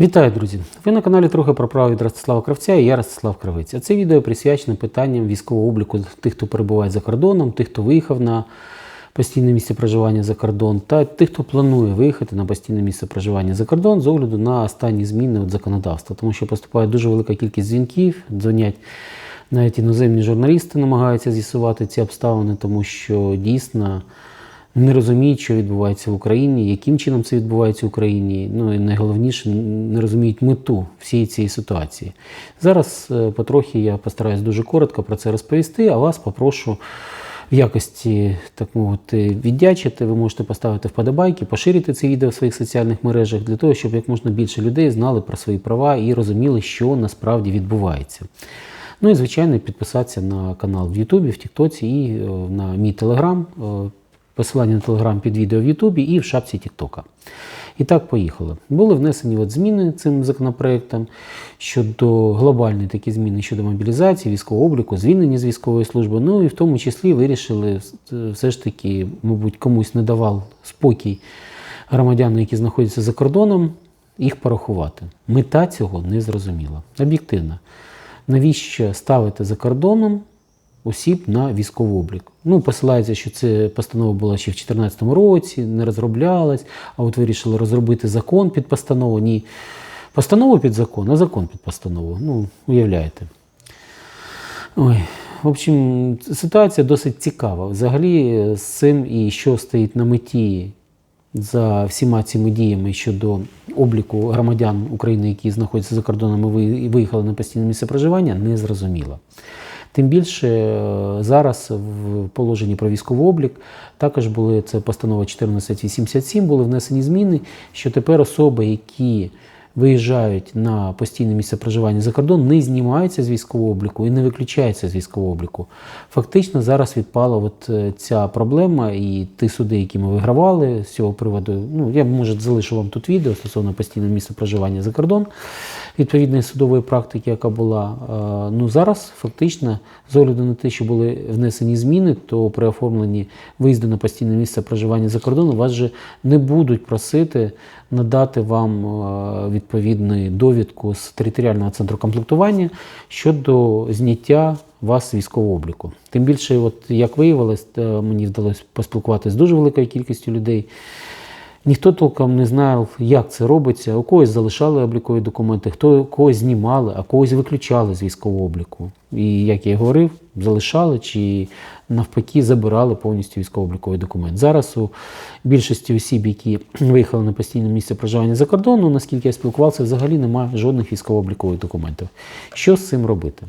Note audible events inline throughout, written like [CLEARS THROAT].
Вітаю, друзі! Ви на каналі трохи про право від Ростислава Кравця і я Ростислав Кравець. А це відео присвячене питанням військового обліку тих, хто перебуває за кордоном, тих, хто виїхав на постійне місце проживання за кордон, та тих, хто планує виїхати на постійне місце проживання за кордон з огляду на останні зміни від законодавства, тому що поступає дуже велика кількість дзвінків, дзвонять. Навіть іноземні журналісти намагаються з'ясувати ці обставини, тому що дійсно не розуміють, що відбувається в Україні, яким чином це відбувається в Україні. Ну і найголовніше, не розуміють мету всієї цієї ситуації. Зараз е, потрохи я постараюсь дуже коротко про це розповісти, а вас попрошу в якості, так мовити, віддячити. Ви можете поставити вподобайки, поширити це відео в своїх соціальних мережах для того, щоб як можна більше людей знали про свої права і розуміли, що насправді відбувається. Ну і звичайно, підписатися на канал в Ютубі, в Тіктоці і е, на мій Телеграм. Посилання на Телеграм під відео в Ютубі і в шапці Тіктока. І так, поїхали. Були внесені от зміни цим законопроектом щодо глобальні такі зміни щодо мобілізації, військового обліку, звільнення з військової служби. Ну і в тому числі вирішили е, все ж таки, мабуть, комусь не давав спокій громадянам, які знаходяться за кордоном, їх порахувати. Мета цього не зрозуміла. Об'єктивно. Навіщо ставити за кордоном осіб на військовий облік. Ну, посилається, що це постанова була ще в 2014 році, не розроблялась, а от вирішили розробити закон під постанову. Ні, постанову під закон, а закон під постанову. Ну, уявляєте. Ой. В общем, ситуація досить цікава. Взагалі, з цим і що стоїть на меті за всіма цими діями щодо обліку громадян України, які знаходяться за кордоном і виїхали на постійне місце проживання, не зрозуміло. Тим більше е, зараз в положенні про військовий облік також були це постанова 1487, були внесені зміни, що тепер особи, які виїжджають на постійне місце проживання за кордон, не знімаються з військового обліку і не виключаються з військового обліку. Фактично зараз відпала от е, ця проблема, і ті суди, які ми вигравали з цього приводу. Ну я може залишу вам тут відео стосовно постійного місця проживання за кордон відповідної судової практики, яка була. Ну зараз фактично, з огляду на те, що були внесені зміни, то при оформленні виїзду на постійне місце проживання за кордоном вас же не будуть просити надати вам відповідну довідку з територіального центру комплектування щодо зняття вас з військового обліку. Тим більше, от як виявилось, мені вдалося поспілкуватися з дуже великою кількістю людей. Ніхто толком не знав, як це робиться. У когось залишали облікові документи, хто когось знімали, а когось виключали з військового обліку. І як я говорив, залишали чи навпаки забирали повністю військово-обліковий документ. Зараз у більшості осіб, які [CLEARS THROAT] виїхали на постійне місце проживання за кордону, наскільки я спілкувався, взагалі немає жодних військово-облікових документів. Що з цим робити?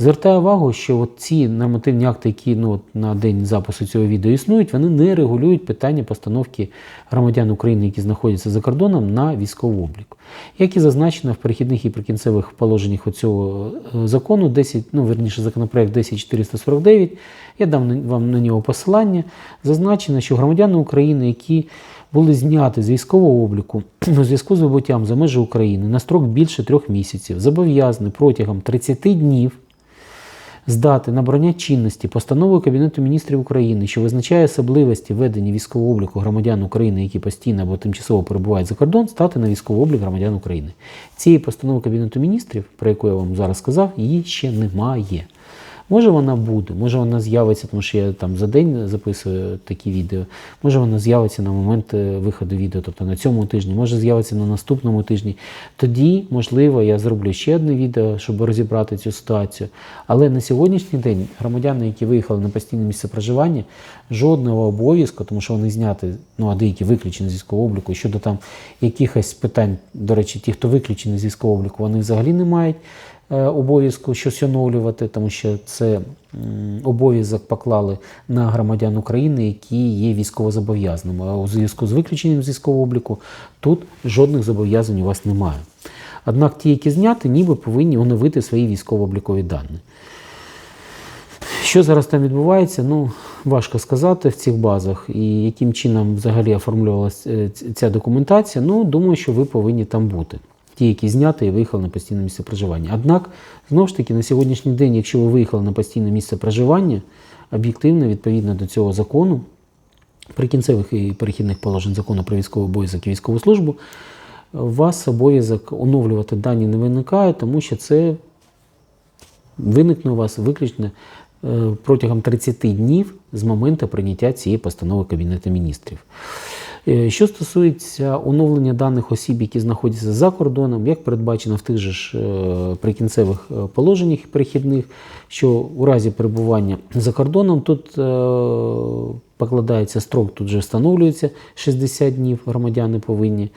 Звертаю увагу, що ці нормативні акти, які ну, на день запису цього відео існують, вони не регулюють питання постановки громадян України, які знаходяться за кордоном, на військовий облік. Як і зазначено в перехідних і прикінцевих положеннях цього е, закону, 10, ну верніше законопроект 10449, я дам вам на нього посилання. Зазначено, що громадяни України, які були зняті з військового обліку [CLEARS THROAT] у зв'язку з вибуттям за межі України на строк більше трьох місяців, зобов'язані протягом 30 днів здати набрання чинності постановою Кабінету міністрів України, що визначає особливості ведення військового обліку громадян України, які постійно або тимчасово перебувають за кордон, стати на військовий облік громадян України. Цієї постанови Кабінету міністрів, про яку я вам зараз сказав, її ще немає. Може вона буде, може вона з'явиться, тому що я там за день записую такі відео. Може вона з'явиться на момент е, виходу відео, тобто на цьому тижні, може з'явиться на наступному тижні. Тоді, можливо, я зроблю ще одне відео, щоб розібрати цю ситуацію. Але на сьогоднішній день громадяни, які виїхали на постійне місце проживання, жодного обов'язку, тому що вони зняті, ну а деякі виключені з військового обліку. Щодо там якихось питань, до речі, ті, хто виключені з військового обліку, вони взагалі не мають. Е, обов'язку щось оновлювати, тому що це обов'язок поклали на громадян України, які є військовозобов'язаними. А у зв'язку з виключенням з військового обліку тут жодних зобов'язань у вас немає. Однак ті, які зняти, ніби повинні оновити свої військово-облікові дані. Що зараз там відбувається, ну важко сказати в цих базах, і яким чином взагалі оформлювалася е, ця документація, ну думаю, що ви повинні там бути ті, які зняти і виїхали на постійне місце проживання. Однак, знову ж таки, на сьогоднішній день, якщо ви виїхали на постійне місце проживання, об'єктивно, відповідно до цього закону, прикінцевих і перехідних положень закону про військовий обов'язок і військову службу, у вас обов'язок оновлювати дані не виникає, тому що це виникне у вас виключно е, протягом 30 днів з моменту прийняття цієї постанови Кабінету міністрів. Е, Що стосується оновлення даних осіб, які знаходяться за кордоном, як передбачено в тих же ж е, прикінцевих е, положеннях перехідних, що у разі перебування за кордоном тут покладається строк, тут же встановлюється 60 днів громадяни повинні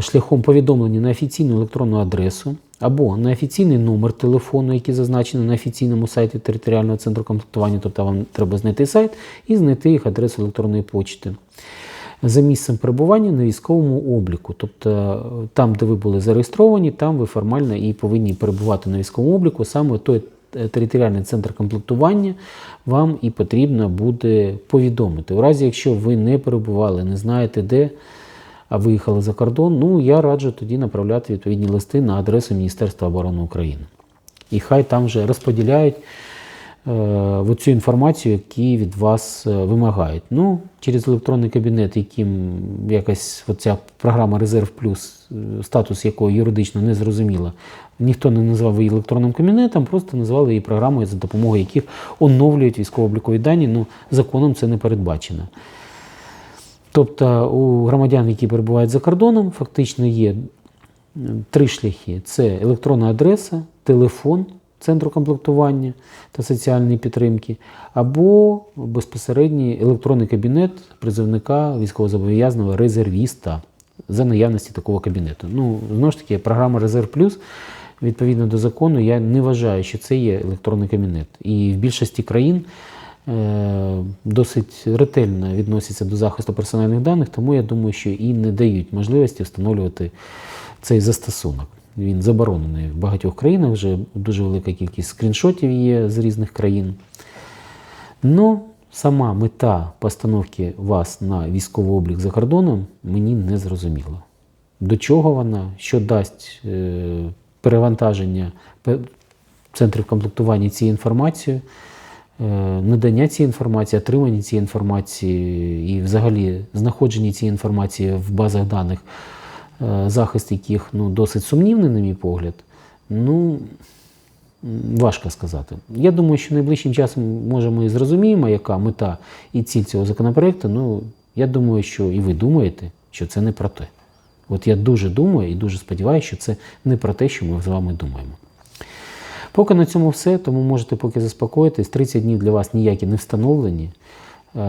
шляхом повідомлення на офіційну електронну адресу або на офіційний номер телефону, який зазначений на офіційному сайті територіального центру комплектування, тобто вам треба знайти сайт і знайти їх адресу електронної почти. За місцем перебування на військовому обліку. Тобто е, там, де ви були зареєстровані, там ви формально і повинні перебувати на військовому обліку. Саме той е, територіальний центр комплектування вам і потрібно буде повідомити. У разі, якщо ви не перебували, не знаєте де, а виїхали за кордон, ну я раджу тоді направляти відповідні листи на адресу Міністерства оборони України. І хай там вже розподіляють е, цю інформацію, які від вас е, вимагають. Ну, через електронний кабінет, яким якась ця програма Резерв Плюс, е, статус якої юридично не зрозуміло, ніхто не назвав її електронним кабінетом, просто назвали її програмою, за допомогою яких оновлюють військово-облікові дані. Ну, законом це не передбачено. Тобто у громадян, які перебувають за кордоном, фактично є три шляхи: це електронна адреса, телефон центру комплектування та соціальної підтримки, або безпосередній електронний кабінет призовника військовозобов'язаного резервіста за наявності такого кабінету. Ну, знову ж таки, програма Резерв Плюс. Відповідно до закону, я не вважаю, що це є електронний кабінет. І в більшості країн е, досить ретельно відносяться до захисту персональних даних, тому я думаю, що і не дають можливості встановлювати цей застосунок. Він заборонений в багатьох країнах, вже дуже велика кількість скріншотів є з різних країн. Ну, сама мета постановки вас на військовий облік за кордоном мені не зрозуміла. До чого вона, що дасть е, перевантаження пе- центрів комплектування цією інформацією, е, надання цієї інформації, отримання цієї інформації і взагалі знаходження цієї інформації в базах даних, захист яких ну, досить сумнівний, на мій погляд. Ну, важко сказати. Я думаю, що найближчим часом, може, ми зрозуміємо, яка мета і ціль цього законопроекту. Ну, я думаю, що і ви думаєте, що це не про те. От я дуже думаю і дуже сподіваюся, що це не про те, що ми з вами думаємо. Поки на цьому все, тому можете поки заспокоїтись. 30 днів для вас ніякі не встановлені. Е,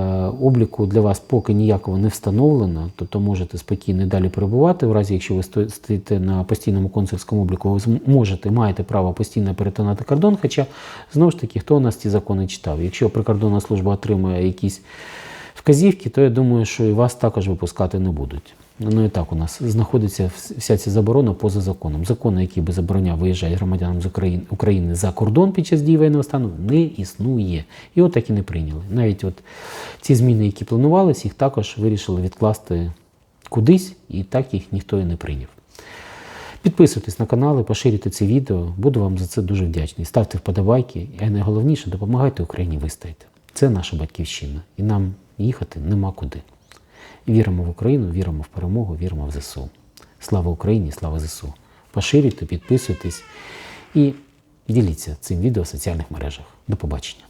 Обліку для вас поки ніякого не встановлено, тобто можете спокійно далі перебувати. В разі, якщо ви стоїте на постійному консульському обліку, ви можете, маєте право постійно перетинати кордон. Хоча, знову ж таки, хто у нас ці закони читав? Якщо прикордонна служба отримує якісь вказівки, то я думаю, що і вас також випускати не будуть. Ну і так у нас знаходиться вся ця заборона поза законом. Закон, який би забороняв виїжджати громадянам з України, України за кордон під час дії воєнного стану, не існує. І от так і не прийняли. Навіть от ці зміни, які планувалися, їх також вирішили відкласти кудись, і так їх ніхто і не прийняв. Підписуйтесь на канали, поширюйте це відео. Буду вам за це дуже вдячний. Ставте вподобайки, а найголовніше допомагайте Україні вистояти. Це наша батьківщина, і нам їхати нема куди. Віримо в Україну, віримо в перемогу, віримо в ЗСУ. Слава Україні, слава ЗСУ. Поширюйте, підписуйтесь і діліться цим відео в соціальних мережах. До побачення.